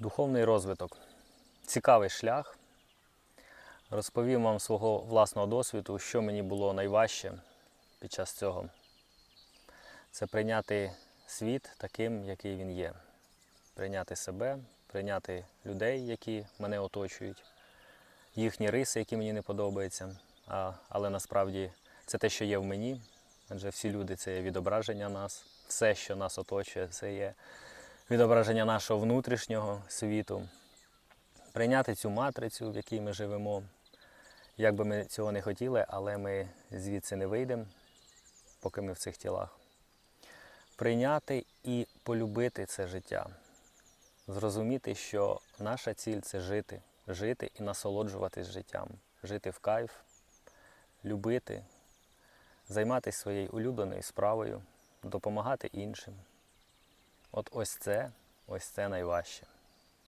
Духовний розвиток. Цікавий шлях. Розповім вам свого власного досвіду, що мені було найважче під час цього. Це прийняти світ таким, який він є. Прийняти себе, прийняти людей, які мене оточують, їхні риси, які мені не подобаються. А, але насправді це те, що є в мені. Адже всі люди це є відображення нас, все, що нас оточує, це є відображення нашого внутрішнього світу. Прийняти цю матрицю, в якій ми живемо, як би ми цього не хотіли, але ми звідси не вийдемо, поки ми в цих тілах. Прийняти і полюбити це життя. Зрозуміти, що наша ціль це жити, жити і насолоджуватись життям, жити в кайф, любити, займатися своєю улюбленою справою, допомагати іншим. От ось це, ось це найважче.